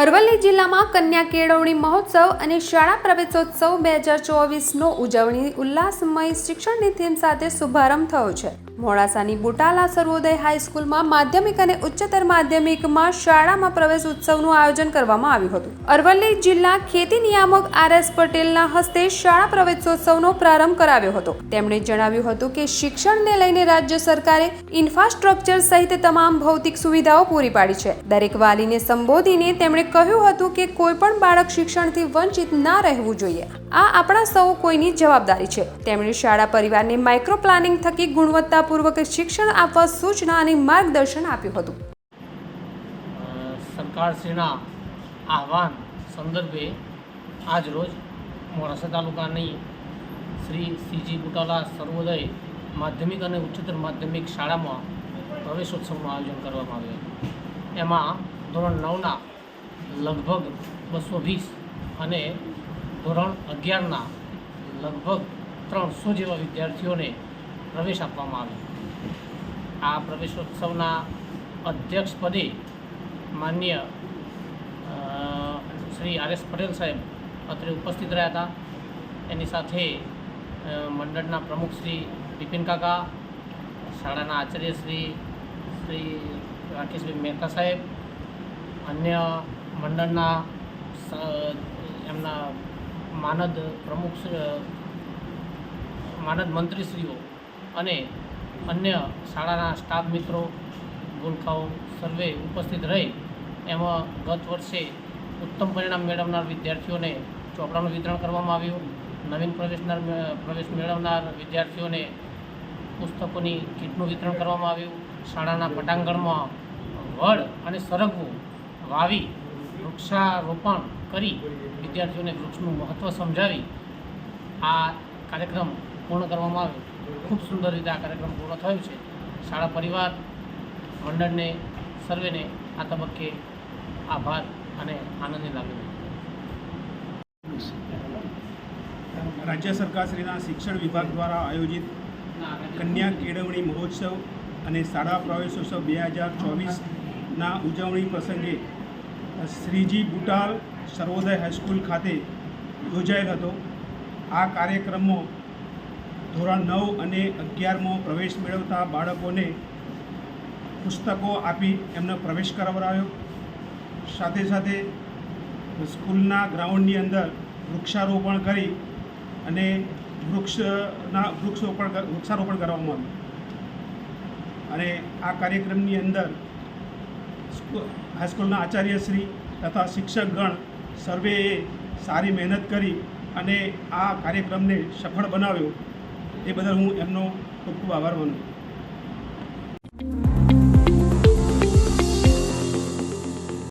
અરવલ્લી જિલ્લામાં કન્યા કેળવણી મહોત્સવ અને શાળા પ્રવેશોત્સવ બે હજાર ચોવીસનો ઉજવણી ઉલ્લાસમય શિક્ષણની થીમ સાથે શુભારંભ થયો છે. મોડાસાની બુટાલા સર્વોદય હાઈસ્કૂલમાં માધ્યમિક અને ઉચ્ચતર માધ્યમિકમાં શાળામાં પ્રવેશ ઉત્સવનું આયોજન કરવામાં આવ્યું હતું. અરવલ્લી જિલ્લા ખેતી નિયામક આર એસ પટેલના હસ્તે શાળા પ્રવેશોત્સવનો પ્રારંભ કરાવ્યો હતો. તેમણે જણાવ્યું હતું કે શિક્ષણને લઈને રાજ્ય સરકારે ઇન્ફ્રાસ્ટ્રક્ચર સહિત તમામ ભૌતિક સુવિધાઓ પૂરી પાડી છે. દરેક વાલીને સંબોધીને તેમણે કહ્યું હતું કે કોઈ પણ બાળક શિક્ષણથી વંચિત ના રહેવું જોઈએ. આ આપણા સૌ કોઈની જવાબદારી છે. તેમણે શાળા પરિવારને માઇક્રો પ્લાનિંગ થકી ગુણવત્તાપૂર્વક શિક્ષણ આપવા સૂચના અને માર્ગદર્શન આપ્યું હતું. સરકારશ્રીના આહવાન સંદર્ભે આજરોજ મોડાસા તાલુકાની શ્રી સીજી બુટાલા સર્વોદય માધ્યમિક અને ઉચ્ચતર માધ્યમિક શાળામાં પ્રવેશોત્સવનું આયોજન કરવામાં આવ્યું એમાં ધોરણ નવના લગભગ બસો વીસ અને ધોરણ અગિયારના લગભગ ત્રણસો જેવા વિદ્યાર્થીઓને પ્રવેશ આપવામાં આવ્યો આ પ્રવેશોત્સવના અધ્યક્ષ પદે માન્ય શ્રી આર એસ પટેલ સાહેબ અત્રે ઉપસ્થિત રહ્યા હતા. એની સાથે મંડળના પ્રમુખ શ્રી બિપિન કાકા, શાળાના આચાર્ય શ્રી શ્રી રાકેશભાઈ મહેતા સાહેબ, અન્ય મંડળના એમના માનદ પ્રમુખ માનદ મંત્રીશ્રીઓ અને અન્ય શાળાના સ્ટાફ મિત્રો, ગુલખાઓ સર્વે ઉપસ્થિત રહી. એમાં ગત વર્ષે ઉત્તમ પરિણામ મેળવનાર વિદ્યાર્થીઓને ચોપડાનું વિતરણ કરવામાં આવ્યું. નવીન પ્રવેશનાર પ્રવેશ મેળવનાર વિદ્યાર્થીઓને પુસ્તકોની કીટનું વિતરણ કરવામાં આવ્યું. શાળાના પટાંગણમાં વડ અને સરગવું વાવી, વૃક્ષારોપણ કરી વિદ્યાર્થીઓને વૃક્ષનું મહત્ત્વ સમજાવી આ કાર્યક્રમ પૂર્ણ કરવામાં આવ્યો. ખૂબ સુંદર રીતે આ કાર્યક્રમ પૂર્ણ થયો છે. શાળા પરિવાર મંડળને સર્વેને આ તબક્કે આભાર અને આનંદની લાગણી રાજ્ય સરકારશ્રીના શિક્ષણ વિભાગ દ્વારા આયોજિત કન્યા કેળવણી મહોત્સવ અને શાળા પ્રવેશોત્સવ બે હજાર ચોવીસના ઉજવણી પ્રસંગે શ્રીજી બુટાલ સર્વોદય હાઈસ્કૂલ ખાતે યોજાયેલ હતો. આ કાર્યક્રમમાં ધોરણ નવ અને અગિયારમાં પ્રવેશ મેળવતા બાળકોને પુસ્તકો આપી એમનો પ્રવેશ કરાવડાવ્યો સાથે સાથે સ્કૂલના ગ્રાઉન્ડની અંદર વૃક્ષારોપણ કરી અને વૃક્ષના વૃક્ષરોપણ વૃક્ષારોપણ કરવામાં આવ્યું. અને આ કાર્યક્રમની અંદર હાઈસ્કૂલના આચાર્યશ્રી તથા શિક્ષકગણ સર્વેએ સારી મહેનત કરી અને આ કાર્યક્રમને સફળ બનાવ્યો. એ બદલ હું એમનો ખૂબ ખૂબ આભાર માનું છું.